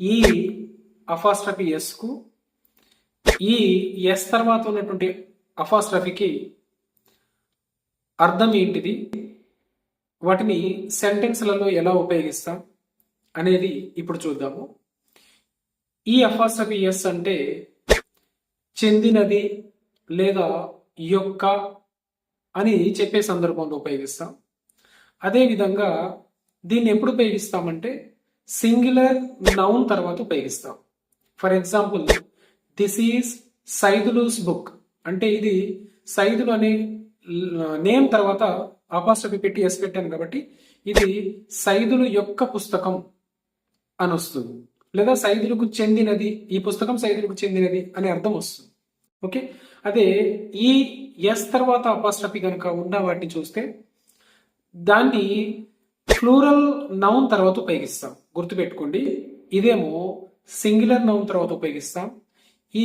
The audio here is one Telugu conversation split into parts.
ఈ అఫాస్ట్రఫీ ఎస్కు ఈ ఎస్ తర్వాత ఉన్నటువంటి అఫాస్ట్రఫీకి అర్థం ఏంటిది? వాటిని సెంటెన్స్లలో ఎలా ఉపయోగిస్తాం అనేది ఇప్పుడు చూద్దాము. ఈ అఫాస్ట్రఫీ ఎస్ అంటే చెందినది లేదా యొక్క అని చెప్పే సందర్భంలో ఉపయోగిస్తాం. అదేవిధంగా దీన్ని ఎప్పుడు ఉపయోగిస్తామంటే సింగులర్ నౌన్ తర్వాత ఉపయోగిస్తాం. For example this is Saidulu's book. అంటే ఇది సైదులు అనే నేమ్ తర్వాత అపాస్ట్రఫీ పెట్టి ఎస్ పెట్టాను కాబట్టి ఇది సైదులు యొక్క పుస్తకం అని వస్తుంది. లేదా సైదులకు చెందినది ఈ పుస్తకం సైదులకు చెందినది అనే అర్థం వస్తుంది. ఓకే? అదే ఈ ఎస్ తర్వాత అపాస్ట్రఫీ కనుక ఉన్న వాటిని చూస్తే దాన్ని ఫ్లూరల్ నౌన్ తర్వాత ఉపయోగిస్తాం. గుర్తుపెట్టుకోండి ఇదేమో సింగులర్ నౌన్ తర్వాత ఉపయోగిస్తాం. ఈ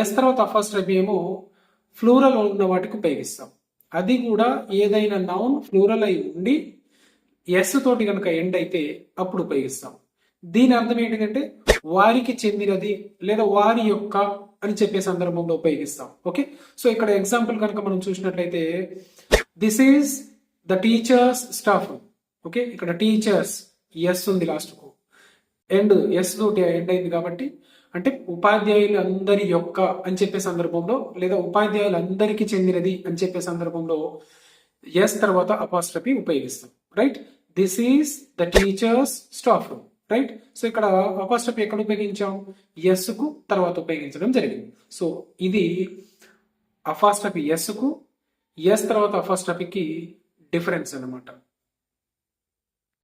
ఎస్ తర్వాత అపాస్ట్రఫీ ఏమో ఫ్లూరల్ ఉన్న వాటికి ఉపయోగిస్తాం. అది కూడా ఏదైనా నౌన్ ఫ్లూరల్ అయి ఉండి ఎస్ తోటి కనుక ఎండ్ అయితే అప్పుడు ఉపయోగిస్తాం. దీని అర్థం ఏంటంటే వారికి చెందినది లేదా వారి యొక్క అని చెప్పే సందర్భంలో ఉపయోగిస్తాం. ఓకే? సో ఇక్కడ ఎగ్జాంపుల్ కనుక మనం చూసినట్లయితే this is the teachers staff okay? ఇక్కడ టీచర్స్ ఎస్ ఉంది లాస్ట్ ఎండ్ ఎస్ తోటి ఎండ్ అయింది కాబట్టి అంటే ఉపాధ్యాయులు అందరి యొక్క అని చెప్పే సందర్భంలో లేదా ఉపాధ్యాయులు అందరికీ చెందినది అని చెప్పే సందర్భంలో ఎస్ తర్వాత అపాస్ట్రఫీ ఉపయోగిస్తాం right this is the teachers staff room right so ఇక్కడ అపాస్ట్రఫీ ఎక్కడ ఉపయోగించాం? ఎస్కు తర్వాత ఉపయోగించడం జరిగింది. సో ఇది అఫాస్ట్రఫీ ఎస్కు ఎస్ తర్వాత అఫాస్ట్రఫీకి డిఫరెన్స్ అన్నమాట.